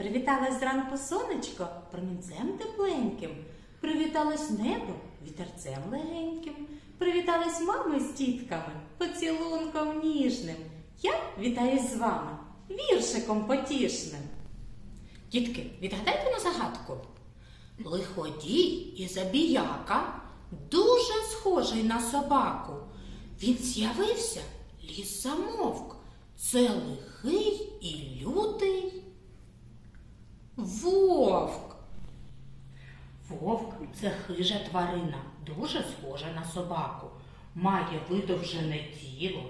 Привіталось зранку сонечко промінцем тепленьким, привіталось небо вітерцем легеньким, привітались мами з тітками поцілунком ніжним. Я вітаюсь з вами віршиком потішним. Дітки, відгадайте на загадку. Лиходій і забіяка дуже схожий на собаку. Він з'явився, ліс замовк. Це лихий вовк. Вовк це хижа тварина, дуже схожа на собаку. Має видовжене тіло,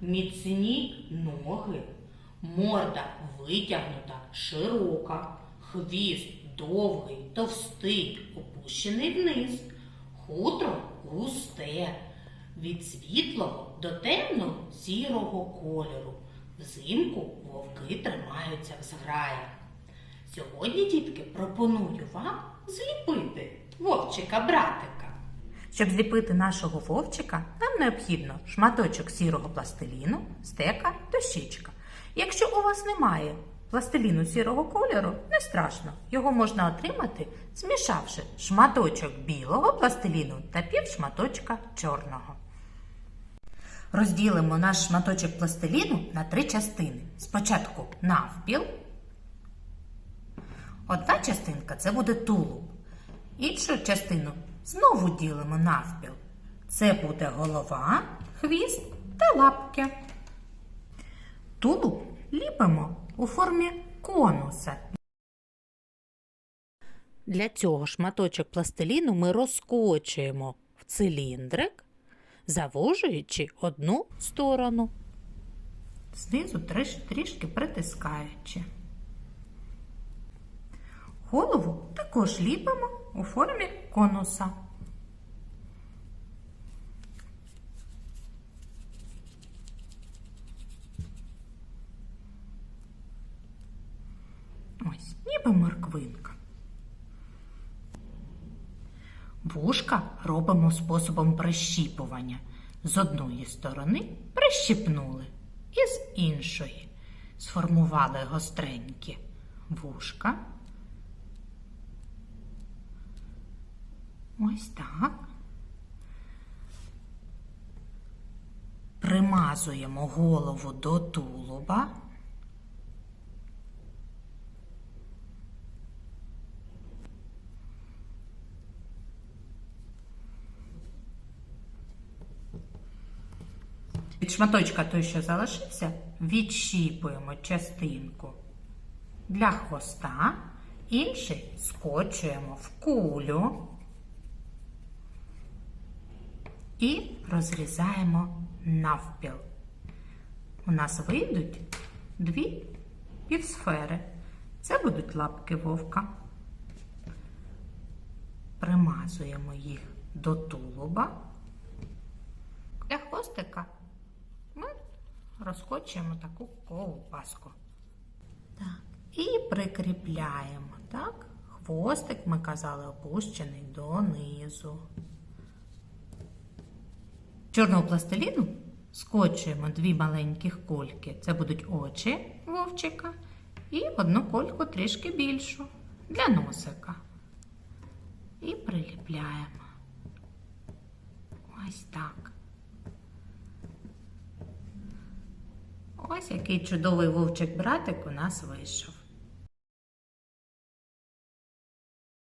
міцні ноги, морда витягнута, широка, хвіст довгий, товстий, опущений вниз, хутро густе, від світлого до темного сірого кольору. Взимку вовки тримаються в зграях. Сьогодні, дітки, пропоную вам зліпити вовчика-братика. Щоб зліпити нашого вовчика, нам необхідно шматочок сірого пластиліну, стека, дощечка. Якщо у вас немає пластиліну сірого кольору, не страшно. Його можна отримати, змішавши шматочок білого пластиліну та пів шматочка чорного. Розділимо наш шматочок пластиліну на три частини. Спочатку навпіл. Одна частинка це буде тулуб. Іншу частину знову ділимо навпіл. Це буде голова, хвіст та лапки. Тулуб ліпимо у формі конуса. Для цього шматочок пластиліну ми розкочуємо в циліндрик, завужуючи одну сторону. Знизу трішки притискаючи. Голову також ліпимо у формі конуса. Ось, ніби морквинка. Вушка робимо способом прищіпування. З одної сторони прищіпнули і з іншої сформували гостренькі вушка. Ось так. Примазуємо голову до тулуба. Від шматочка той, що залишився, відщіпуємо частинку для хвоста, інший скочуємо в кулю і розрізаємо навпіл. У нас вийдуть дві півсфери. Це будуть лапки вовка. Примазуємо їх до тулуба. Для хвостика ми розкочуємо таку ковбаску. Так. І прикріпляємо. Так? Хвостик, ми казали, опущений донизу. Чорного пластиліну скочуємо дві маленьких кульки. Це будуть очі вовчика. І одну кольку трішки більшу для носика. І приліпляємо. Ось так. Ось який чудовий вовчик-братик у нас вийшов.